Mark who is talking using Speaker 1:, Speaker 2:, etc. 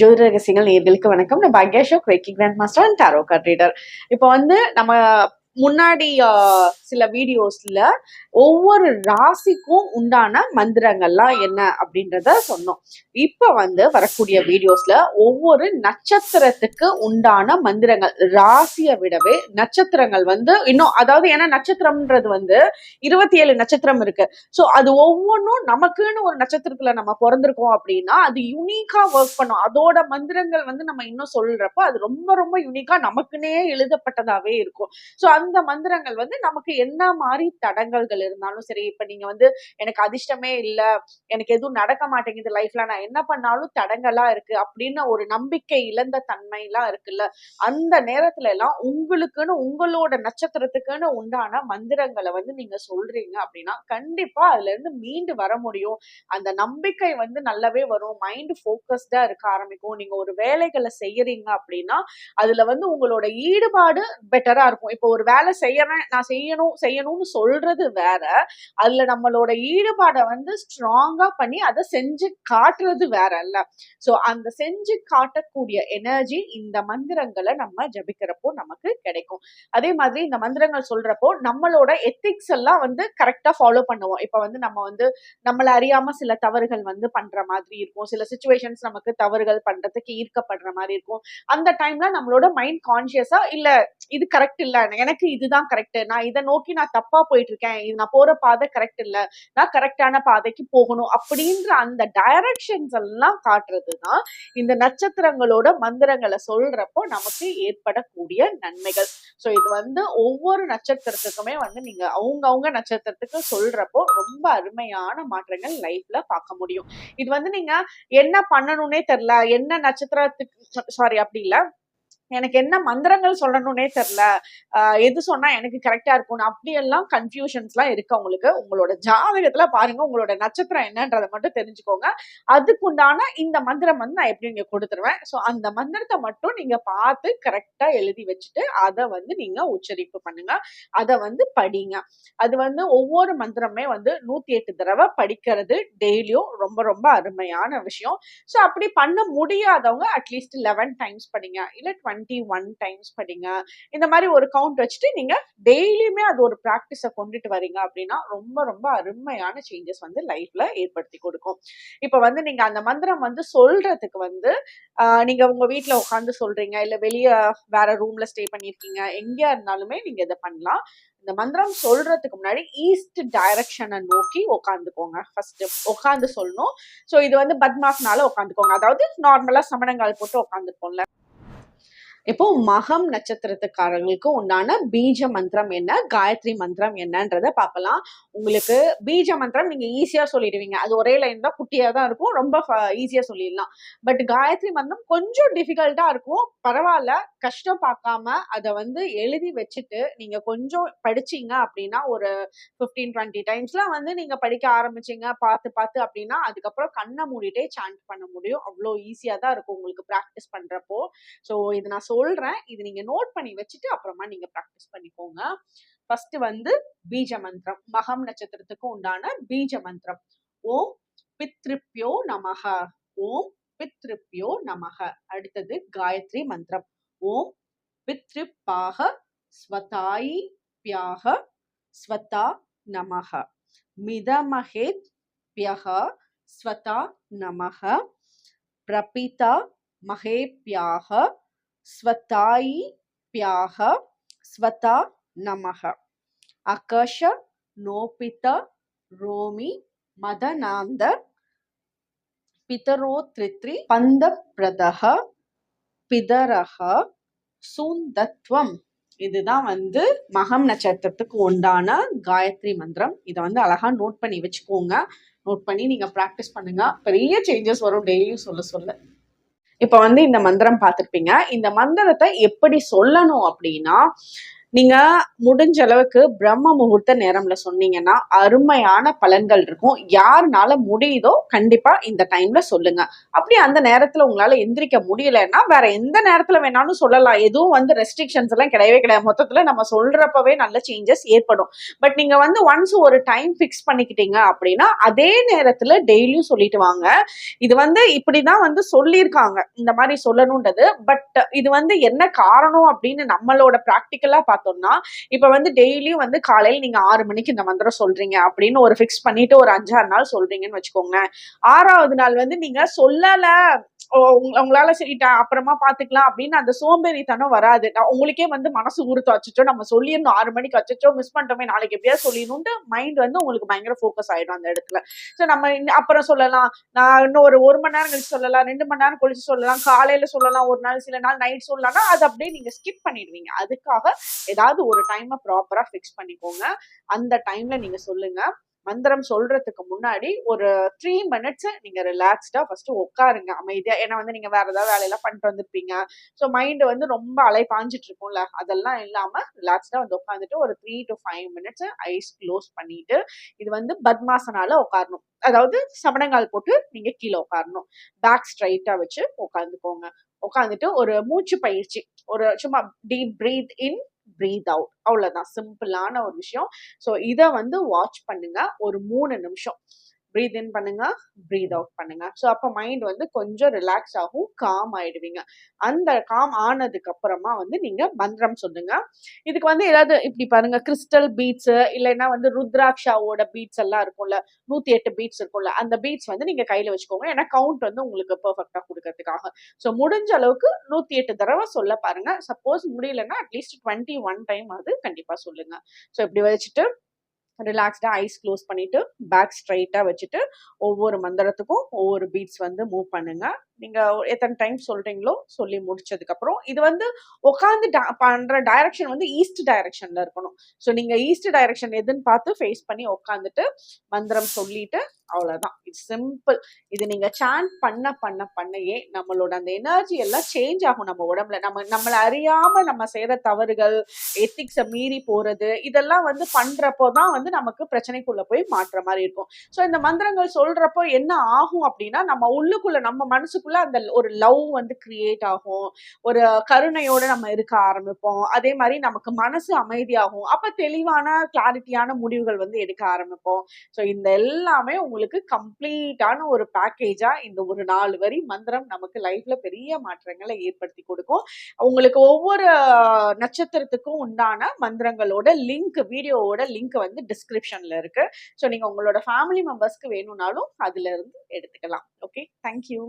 Speaker 1: ஜோதிட ரகசியங்கள் நேர்களுக்கு வணக்கம். நான் Bhagya Ashok reiki grand master and tarot card reader இப்போ வந்து நம்ம முன்னாடி சில வீடியோஸ்ல ஒவ்வொரு ராசிக்கும் உண்டான மந்திரங்கள்லாம் என்ன அப்படின்றத சொன்னோம். இப்ப வந்து வரக்கூடிய வீடியோஸ்ல ஒவ்வொரு நட்சத்திரத்துக்கு உண்டான மந்திரங்கள் ராசியை விடவே நட்சத்திரங்கள் வந்து இன்னும் அதாவது ஏன்னா நட்சத்திரம்ன்றது வந்து இருபத்தி ஏழு நட்சத்திரம் இருக்கு. ஸோ அது ஒவ்வொன்றும் நமக்குன்னு ஒரு நட்சத்திரத்துல நம்ம பிறந்திருக்கோம் அப்படின்னா அது யூனிக்கா ஒர்க் பண்ணும். அதோட மந்திரங்கள் வந்து நம்ம இன்னும் சொல்றப்போ அது ரொம்ப ரொம்ப யூனிக்கா நமக்குன்னே எழுதப்பட்டதாவே இருக்கும். ஸோ அந்த மந்திரங்கள் வந்து நமக்கு என்ன மாதிரி தடங்கல்கள் இருந்தாலும் சரி இப்ப நீங்க வந்து எனக்கு அதிர்ஷ்டமே இல்ல எனக்கு எதுவும் நடக்க மாட்டேங்குது லைஃப்ல நான் என்ன பண்ணாலும் தடங்கலா இருக்கு அப்படின்னு ஒரு நம்பிக்கை இழந்த தன்மையெல்லாம் இருக்குல்ல அந்த நேரத்துல எல்லாம் உங்களுக்குன்னு உங்களோட நட்சத்திரத்துக்குன்னு உண்டான மந்திரங்களை வந்து நீங்க சொல்றீங்க அப்படின்னா கண்டிப்பா அதுல இருந்து மீண்டு வர முடியும். அந்த நம்பிக்கை வந்து நல்லாவே வரும் மைண்ட் போக்கஸ்டா இருக்க ஆரம்பிக்கும். நீங்க ஒரு வேலைகளை செய்யறீங்க அப்படின்னா அதுல வந்து உங்களோட ஈடுபாடு பெட்டரா இருக்கும். இப்போ ஒரு வேலை செய்யறேன் நான் செய்யணும் செய்யணும்னு சொல்றது வேற. அதுல நம்மளோட ஈடுபாடை வந்து ஸ்ட்ராங்கா பண்ணி அதை செஞ்சு காட்டுறது வேற இல்ல. சோ அந்த செஞ்சு காட்டக்கூடிய எனர்ஜி இந்த மந்திரங்களை நம்ம ஜபிக்கிறப்போ நமக்கு கிடைக்கும். அதே மாதிரி இந்த மந்திரங்கள் சொல்றப்போ நம்மளோட எத்திக்ஸ் எல்லாம் வந்து கரெக்டா ஃபாலோ பண்ணுவோம். இப்ப வந்து நம்ம வந்து நம்மள அறியாம சில தவறுகள் வந்து பண்ற மாதிரி இருக்கும். சில சுச்சுவேஷன்ஸ் நமக்கு தவறுகள் பண்றதுக்கு ஈர்க்கப்படுற மாதிரி இருக்கும். அந்த டைம்ல நம்மளோட மைண்ட் கான்சியஸா இல்ல இது கரெக்ட் இல்ல. எனக்கு இதுதான் கரெக்ட் நான் இதை நோக்கி நான் தப்பா போயிட்டு இருக்கேன் இது நான் போற பாதை கரெக்ட் இல்ல. நான் கரெக்டான பாதைக்கு போகணும் அப்படின்ற அந்த டைரக்ஷன்ஸ் எல்லாம் காட்டுறதுதான் இந்த நட்சத்திரங்களோட மந்திரங்களை சொல்றப்போ நமக்கு ஏற்படக்கூடிய நன்மைகள். சோ இது வந்து ஒவ்வொரு நட்சத்திரத்துக்குமே வந்து நீங்க அவங்க அவங்க நட்சத்திரத்துக்கு சொல்றப்போ ரொம்ப அருமையான மாற்றங்கள் லைஃப்ல பார்க்க முடியும். இது வந்து நீங்க என்ன பண்ணணும்னே தெரியல. என்ன நட்சத்திரத்துக்கு சாரி அப்படி இல்லை. எனக்கு என்ன மந்திரங்கள் சொல்லணும்னே தெரில எது சொன்னா எனக்கு கரெக்டா இருக்கும் அப்படியெல்லாம் கன்ஃபியூஷன்ஸ்லாம் இருக்கு உங்களுக்கு உங்களோட ஜாதகத்துல பாருங்க உங்களோட நட்சத்திரம் என்னன்றதை மட்டும் தெரிஞ்சுக்கோங்க. அதுக்குண்டான இந்த மந்திரம் வந்து நான் எப்படி நீங்க கொடுத்துருவேன். ஸோ அந்த மந்திரத்தை மட்டும் நீங்க பார்த்து கரெக்டா எழுதி வச்சுட்டு அதை வந்து நீங்க உச்சரிப்பு பண்ணுங்க. அதை வந்து படிங்க. அது வந்து ஒவ்வொரு மந்திரமே வந்து நூத்தி எட்டு தடவை படிக்கிறது டெய்லியும் ரொம்ப ரொம்ப அருமையான விஷயம். ஸோ அப்படி பண்ண முடியாதவங்க அட்லீஸ்ட் லெவன் டைம்ஸ் படிங்க. இல்லை டுவெண்ட்டி டுவெண்ட்டி ஒன் டைம்ஸ் படிங்க. இந்த மாதிரி ஒரு கவுண்ட் வச்சுட்டு நீங்க டெய்லியுமே அது ஒரு ப்ராக்டிஸை கொண்டுட்டு வரீங்க அப்படின்னா ரொம்ப ரொம்ப அருமையான சேஞ்சஸ் வந்து லைஃப்ல ஏற்படுத்தி கொடுக்கும். இப்போ வந்து நீங்க அந்த மந்திரம் வந்து சொல்றதுக்கு வந்து நீங்க உங்க வீட்டில் உட்காந்து சொல்றீங்க இல்லை வெளிய வேற ரூம்ல ஸ்டே பண்ணியிருக்கீங்க எங்கேயா இருந்தாலுமே நீங்க இதை பண்ணலாம். இந்த மந்திரம் சொல்றதுக்கு முன்னாடி ஈஸ்ட் டைரக்ஷனை நோக்கி உட்காந்துக்கோங்க ஃபர்ஸ்ட் உட்காந்து சொல்லணும். ஸோ இது வந்து பத்மாஸ்னால உட்காந்துக்கோங்க அதாவது நார்மலா சமணங்கால் போட்டு உட்காந்துருப்போம்ல இப்போ மகம் நட்சத்திரத்துக்காரங்களுக்கு உண்டான பீஜ மந்திரம் என்ன? காயத்ரி மந்திரம் என்னன்றத பார்க்கலாம். உங்களுக்கு பீஜ மந்திரம் நீங்க ஈஸியா சொல்லிடுவீங்க. அது ஒரே லைன் தான் குட்டியா தான் இருக்கும் ரொம்ப ஈஸியா சொல்லிடலாம். பட் காயத்ரி மந்திரம் கொஞ்சம் டிஃபிகல்ட்டா இருக்கும். பரவாயில்ல கஷ்டம் பார்க்காம அதை வந்து எழுதி வச்சுட்டு நீங்க கொஞ்சம் படிச்சீங்க அப்படின்னா ஒரு ஃபிஃப்டீன் டுவெண்ட்டி டைம்ஸ்லாம் வந்து நீங்க படிக்க ஆரம்பிச்சீங்க பார்த்து பார்த்து அப்படின்னா அதுக்கப்புறம் கண்ணை மூடிட்டே சாண்ட் பண்ண முடியும். அவ்வளோ ஈஸியா தான் இருக்கும் உங்களுக்கு ப்ராக்டிஸ் பண்றப்போ. ஸோ இது நான் சொல்றேன். இது நீங்க நோட் பண்ணி வச்சுட்டு அப்புறமா நீங்க ப்ராக்டிஸ் பண்ணிக்கோங்க. ஃபர்ஸ்ட் வந்து பீஜ மந்திரம். மகம் நட்சத்திரத்துக்கு உண்டான பீஜ மந்திரம். ஓம் பித்ருப்யோ நமக ஓம் பித்ருப்யோ நமக அடுத்தது காயத்ரி மந்திரம். ஓம் பித்ருப்பாக ஸ்வதாயி பியாக ஸ்வதா நமக மிதமஹேத் பியக ஸ்வதா நமக பிரபிதா மகேப்யாக ஸ்வதாயி பியாக ஸ்வதா நமக அகஷ நோபித ரோமி மதனாந்த பிதரோ த்ரித்ரி பந்த பிரதக பிதரக சூந்தத்வம். இதுதான் வந்து மகம் நட்சத்திரத்துக்கு உண்டான காயத்ரி மந்திரம். இதை வந்து அழகா நோட் பண்ணி வச்சுக்கோங்க. நோட் பண்ணி நீங்க ப்ராக்டிஸ் பண்ணுங்க. பெரிய சேஞ்சஸ் வரும் டெய்லியும் சொல்ல சொல்ல. இப்ப வந்து இந்த மந்திரம் பார்த்துருப்பீங்க. இந்த மந்திரத்தை எப்படி சொல்லணும் அப்படின்னா நீங்க முடிஞ்ச அளவுக்கு பிரம்ம முகூர்த்த நேரம்ல சொன்னீங்கன்னா அருமையான பலன்கள் இருக்கும். யாருனால முடியுதோ கண்டிப்பா இந்த டைம்ல சொல்லுங்க. அப்படி அந்த நேரத்துல உங்களால எந்திரிக்க முடியலன்னா வேற எந்த நேரத்துல வேணாலும் சொல்லலாம். எதுவும் வந்து ரெஸ்ட்ரிக்ஷன்ஸ் எல்லாம் கிடையவே கிடையாது. மொத்தத்துல நம்ம சொல்றப்பவே நல்ல சேஞ்சஸ் ஏற்படும். பட் நீங்க வந்து ஒன்ஸ் ஒரு டைம் ஃபிக்ஸ் பண்ணிக்கிட்டீங்க அப்படின்னா அதே நேரத்துல டெய்லியும் சொல்லிட்டு வாங்க. இது வந்து இப்படிதான் வந்து சொல்லியிருக்காங்க. இந்த மாதிரி சொல்லணும்ன்றது பட் இது வந்து என்ன காரணம் அப்படின்னு நம்மளோட ப்ராக்டிக்கலா பார்த்தோம்னா இப்ப வந்து டெய்லியும் வந்து காலையில நீங்க ஆறு மணிக்கு இந்த மந்திரம் சொல்றீங்க அப்படின்னு ஒரு ஃபிக்ஸ் பண்ணிட்டு ஒரு அஞ்சாறு நாள் சொல்றீங்கன்னு வச்சுக்கோங்களேன். ஆறாவது நாள் வந்து நீங்க சொல்லல உங்களால சரிட்டா அப்புறமா பாத்துக்கலாம் அப்படின்னு அந்த சோம்பேறித்தனம் வராது. நான் உங்களுக்கே வந்து மனசு உறுத்து வச்சுச்சோ நம்ம சொல்லிடணும். ஆறு மணிக்கு வச்சுச்சோ மிஸ் பண்ணிட்டோமே நாளைக்கு எப்படியா சொல்லிடணும்ட்டு மைண்ட் வந்து உங்களுக்கு பயங்கர ஃபோக்கஸ் ஆயிடும் அந்த இடத்துல. ஸோ நம்ம அப்புறம் சொல்லலாம். நான் இன்னும் ஒரு ஒரு மணி நேரம் கழிச்சு சொல்லலாம். ரெண்டு மணி நேரம் கழிச்சு சொல்லலாம். காலையில சொல்லலாம் ஒரு நாள் சில நாள் நைட் சொல்லலாம்னா அது அப்படியே நீங்க ஸ்கிப் பண்ணிடுவீங்க. அதுக்காக ஏதாவது ஒரு டைமை ப்ராப்பரா ஃபிக்ஸ் பண்ணிக்கோங்க. அந்த டைம்ல நீங்க சொல்லுங்க. மந்திரம் சொல்றதுக்கு முன்னாடி ஒரு த்ரீ மினிட்ஸ் நீங்க ரிலாக்ஸ்டா ஃபர்ஸ்ட் உட்காருங்க அமைதியா. ஏன்னா வந்து நீங்க வேற ஏதாவது வேலையெல்லாம் பண்ணிட்டு வந்திருப்பீங்க. ஸோ மைண்டு வந்து ரொம்ப அலை பாஞ்சிட்டு இருக்கும்ல. அதெல்லாம் இல்லாம ரிலாக்ஸ்டா வந்து உட்காந்துட்டு ஒரு three to five minutes eyes close பண்ணிட்டு இது வந்து பத்மாசனால உட்காரணும். அதாவது சமணங்கால் போட்டு நீங்க கீழே உட்காரணும். பேக் ஸ்ட்ரைட்டா வச்சு உட்காந்துக்கோங்க. உட்காந்துட்டு ஒரு மூச்சு பயிற்சி. ஒரு சும்மா deep breathe in breathe out அவ்வளவுதான். சிம்பிளான ஒரு விஷயம். ஸோ இதை வந்து வாட்ச் பண்ணுங்க ஒரு மூணு நிமிஷம். ப்ரீத் இன் பண்ணுங்க ப்ரீத் அவுட் பண்ணுங்க. ஸோ அப்போ மைண்ட் வந்து கொஞ்சம் ரிலாக்ஸ் ஆகும் காம் ஆயிடுவீங்க. அந்த காம் ஆனதுக்கு அப்புறமா வந்து நீங்க மந்திரம் சொல்லுங்க. இதுக்கு வந்து ஏதாவது இப்படி பாருங்க கிறிஸ்டல் பீட்ஸ் இல்லைன்னா வந்து ருத்ராட்சாவோட பீட்ஸ் எல்லாம் இருக்கும்ல நூத்தி எட்டு பீட்ஸ் இருக்கும்ல அந்த பீட்ஸ் வந்து நீங்க கையில வச்சுக்கோங்க. ஏன்னா கவுண்ட் வந்து உங்களுக்கு பெர்ஃபெக்டா கொடுக்கறதுக்காக. ஸோ முடிஞ்ச அளவுக்கு நூத்தி எட்டு தடவை சொல்ல பாருங்க. சப்போஸ் முடியலன்னா அட்லீஸ்ட் டுவெண்ட்டி ஒன் டைம் அது கண்டிப்பா சொல்லுங்க. ஸோ இப்படி வச்சுட்டு ரிலாக்ஸ்டாக ஐஸ் க்ளோஸ் பண்ணிட்டு பேக் ஸ்ட்ரைட்டாக வச்சுட்டு ஒவ்வொரு மந்திரத்துக்கும் ஒவ்வொரு பீட்ஸ் வந்து மூவ் பண்ணுங்கள் நீங்க எத்தனை டைம் சொல்றீங்களோ சொல்லி முடிச்சதுக்கு அப்புறம் இது வந்து உட்காந்து பண்ற டைரக்ஷன் வந்து ஈஸ்ட் டைரக்ஷன்ல இருக்கணும். ஸோ நீங்க ஈஸ்ட் டைரக்ஷன் எதுன்னு பார்த்து ஃபேஸ் பண்ணி உட்காந்துட்டு மந்திரம் சொல்லிட்டு அவ்வளவுதான். இது சிம்பிள் இது நீங்க சான் பண்ண பண்ண பண்ணையே நம்மளோட அந்த எனர்ஜி எல்லாம் சேஞ்ச் ஆகும் நம்ம உடம்புல. நம்ம நம்மளை அறியாம நம்ம செய்யற தவறுகள் எத்திக்ஸை மீறி போறது இதெல்லாம் வந்து பண்றப்போ தான் வந்து நமக்கு பிரச்சனைக்குள்ள போய் மாற்ற மாதிரி இருக்கும். ஸோ இந்த மந்திரங்கள் சொல்றப்போ என்ன ஆகும் அப்படின்னா நம்ம உள்ளுக்குள்ள நம்ம மனசுக்குள்ள அந்த ஒரு லவ் வந்து கிரியேட் ஆகும். ஒரு கருணையோட நம்ம இருக்க ஆரம்பிப்போம். அதே மாதிரி நமக்கு மனசு அமைதியாகும். அப்ப தெளிவான கிளாரிட்டியான முடிவுகள் வந்து எடுக்க ஆரம்பிப்போம். ஸோ இந்த எல்லாமே உங்களுக்கு கம்ப்ளீட்டான ஒரு பேக்கேஜா இந்த ஒரு நாலு வரி மந்திரம் நமக்கு லைஃப்ல பெரிய மாற்றங்களை ஏற்படுத்தி கொடுக்கும். உங்களுக்கு ஒவ்வொரு நட்சத்திரத்துக்கும் உண்டான மந்திரங்களோட லிங்க் வீடியோவோட லிங்க் வந்து டிஸ்கிரிப்ஷன்ல இருக்கு. ஸோ நீங்க உங்களோட ஃபேமிலி மெம்பர்ஸ்க்கு வேணும்னாலும் அதுல இருந்து எடுத்துக்கலாம். Okay thank you